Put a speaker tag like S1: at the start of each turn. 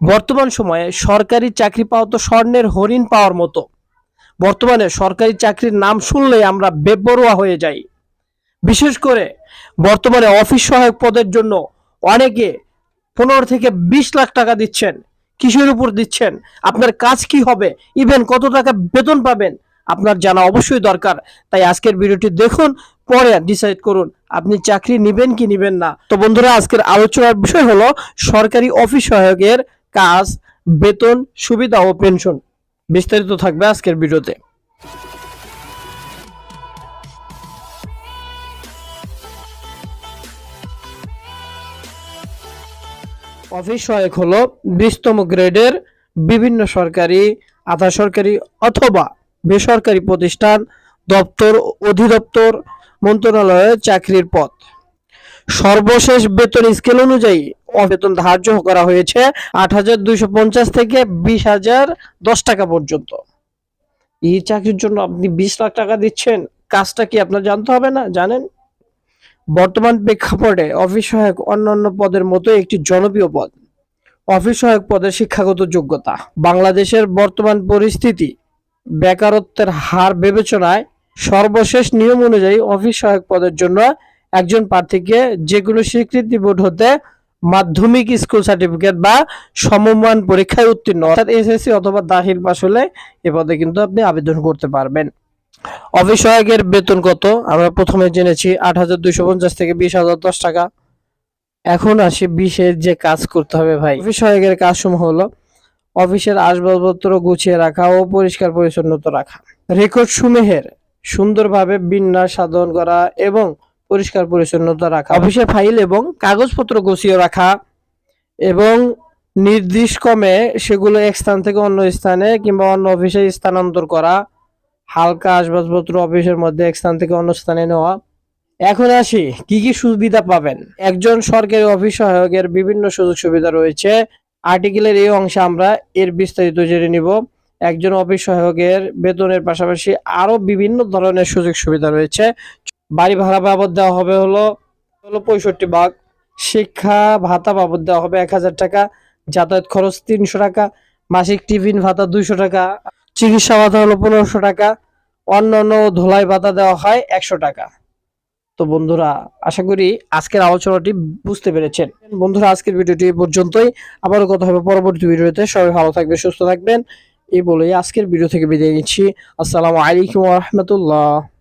S1: বর্তমান সময়ে সরকারি চাকরি পাওয়া তো স্বর্ণের হরিণ পাওয়ার মতো। বর্তমানে সরকারি চাকরির নাম শুনলেই আমরা বেপরোয়া হয়ে যাই। বিশেষ করে বর্তমানে অফিস সহায়ক পদের জন্য অনেকে পনেরো থেকে বিশ লাখ টাকা দিচ্ছেন, কিসের উপর দিচ্ছেন, আপনার কাজ কি হবে ইভেন কত টাকা বেতন পাবেন, আপনার জানা অবশ্যই দরকার। তাই আজকের ভিডিওটি দেখুন, পরে ডিসাইড করুন আপনি চাকরি নিবেন কি নিবেন না। তো বন্ধুরা, আজকের আলোচনার বিষয় হলো সরকারি অফিস সহায়কের কাজ, বেতন, সুবিধা ও পেনশন। বিস্তারিত থাকবে আজকের ভিডিওতে। অফিস সহায়ক হলো বিশতম গ্রেডের বিভিন্ন সরকারি, আধা সরকারি অথবা বেসরকারি প্রতিষ্ঠান, দপ্তর, অধিদপ্তর মন্ত্রণালয়ে চাকরির পদ। সর্বশেষ বেতন স্কেল অনুযায়ী বেতন ধার্য করা হয়েছে আট হাজার দুইশো পঞ্চাশ থেকে বিশ হাজার দশ টাকা পর্যন্ত। এই চাকরির জন্য আপনি বিশ লাখ টাকা দিচ্ছেন, কাজটা কি আপনার জানতে হবে না? জানেন? বর্তমান প্রেক্ষাপটে অফিস সহায়ক অন্যান্য পদের মতো একটি জনপ্রিয় পদ। অফিস সহায়ক পদের শিক্ষাগত যোগ্যতা। বাংলাদেশের বর্তমান পরিস্থিতি, বেকারত্বের হার বিবেচনায় সর্বশেষ নিয়ম অনুযায়ী অফিস সহায়ক পদের জন্য একজন প্রার্থীকে যে কোনো স্বীকৃতি বোর্ড হতে মাধ্যমিক স্কুল সার্টিফিকেট বা সমমান পরীক্ষায় উত্তীর্ণ। অর্থাৎ এসএসসি অথবা দাখিল পাশ হলে এ পদে কিন্তু আপনি আবেদন করতে পারবেন। অফিস সহায়কের বেতন কত? আমরা প্রথমে জেনেছি আট হাজার দুইশো পঞ্চাশ থেকে বিশ হাজার দশ টাকা। এখন আসি বিশের যে কাজ করতে হবে ভাই। অফিস সহায়কের কাজ সমূহ হলো অফিসের আসবাবপত্র গুছিয়ে রাখা ও পরিষ্কার পরিচ্ছন্নতা রাখা। রেকর্ড সমূহের সুন্দরভাবে বিন্যাস সাধন করা এবং পরিষ্কার পরিচ্ছন্নতা রাখা। অফিসের ফাইল এবং কাগজপত্র গুছিয়ে রাখা এবং নির্দিষ্ট কমে সেগুলো এক স্থান থেকে অন্য স্থানে কিংবা অন্য অফিসে স্থানান্তর করা, হালকা আসবাবপত্র অফিসের মধ্যে এক স্থান থেকে অন্য স্থানে নেওয়া। এখন আসি, কি কি সুবিধা পাবেন? একজন সরকারি অফিস সহায়কের বিভিন্ন সুযোগ সুবিধা রয়েছে। আর্টিকেলের এই অংশে আমরা এর বিস্তারিত জেনে নিব। একজন অফিস সহায়কের বেতনের পাশাপাশি আরও বিভিন্ন ধরনের সুযোগ সুবিধা রয়েছে। বাড়ি ভাড়া বাবদ দেওয়া হবে হলো হলো পঁয়ষট্টি ভাগ। শিক্ষা ভাতা বাবদ দেওয়া হবে এক হাজার টাকা, যাতায়াত খরচ তিনশো টাকা, মাসিক টিফিন ভাতা দুইশো টাকা, চিকিৎসা ভাতা হলো পনেরোশো টাকা অন্যান্য ধোলাই ভাতা দেওয়া হয় একশো টাকা। তো বন্ধুরা, আশা করি আজকের আলোচনাটি বুঝতে পেরেছেন। বন্ধুরা, আজকের ভিডিওটি পর্যন্তই। আবারও কথা হবে পরবর্তী ভিডিওতে। সবাই ভালো থাকবে সুস্থ থাকবেন। এই বলেই আজকের ভিডিও থেকে বিদায় নিচ্ছি। আসসালামু আলাইকুম রহমতুল্লাহ।